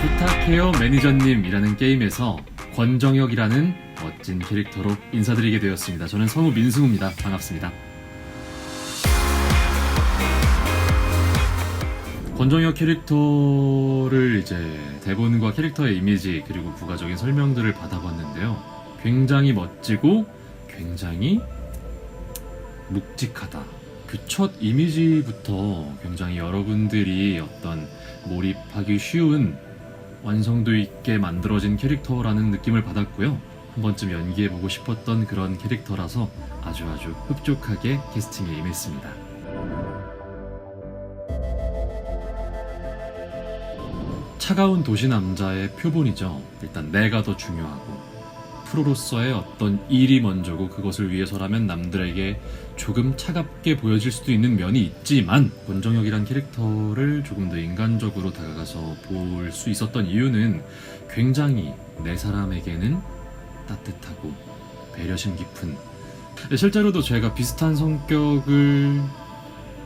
부탁해요 매니저님이라는 게임에서 권정혁이라는 멋진 캐릭터로 인사드리게 되었습니다. 저는 성우 민승우입니다. 반갑습니다. 권정혁 캐릭터를 이제 대본과 캐릭터의 이미지 그리고 부가적인 설명들을 받아봤는데요. 굉장히 멋지고 굉장히 묵직하다. 그 첫 이미지부터 굉장히 여러분들이 어떤 몰입하기 쉬운 완성도 있게 만들어진 캐릭터라는 느낌을 받았고요. 한 번쯤 연기해보고 싶었던 그런 캐릭터라서 아주 아주 흡족하게 캐스팅에 임했습니다. 차가운 도시 남자의 표본이죠. 일단 내가 더 중요하고 프로로서의 어떤 일이 먼저고 그것을 위해서라면 남들에게 조금 차갑게 보여질 수도 있는 면이 있지만 권정혁이란 캐릭터를 조금 더 인간적으로 다가가서 볼 수 있었던 이유는 굉장히 내 사람에게는 따뜻하고 배려심 깊은. 실제로도 제가 비슷한 성격을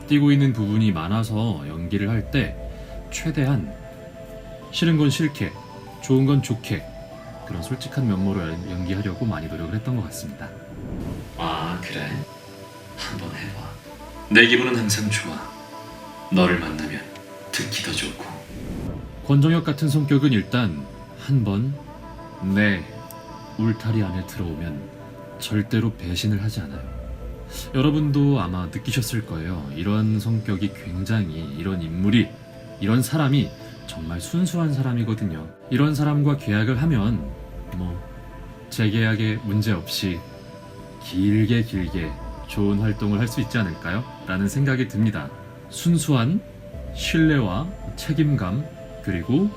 띠고 있는 부분이 많아서 연기를 할 때 최대한 싫은 건 싫게 좋은 건 좋게 그런 솔직한 면모로 연- 연기하려고 많이 노력을 했던 것 같습니다. 아 그래 한번 해봐 내 기분은 항상 좋아 너를 만나면 듣기 더 좋고 권정혁 같은 성격은 일단 한번 내 울타리 안에 들어오면 절대로 배신을 하지 않아요. 여러분도 아마 느끼셨을 거예요. 이런 성격이 굉장히 이런 인물이 이런 사람이 정말 순수한 사람이거든요. 이런 사람과 계약을 하면 뭐 재계약에 문제 없이 길게 길게 좋은 활동을 할 수 있지 않을까요? 라는 생각이 듭니다. 순수한 신뢰와 책임감 그리고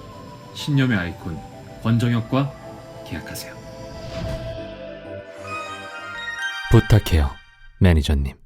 신념의 아이콘 권정혁과 계약하세요. 부탁해요, 매니저님.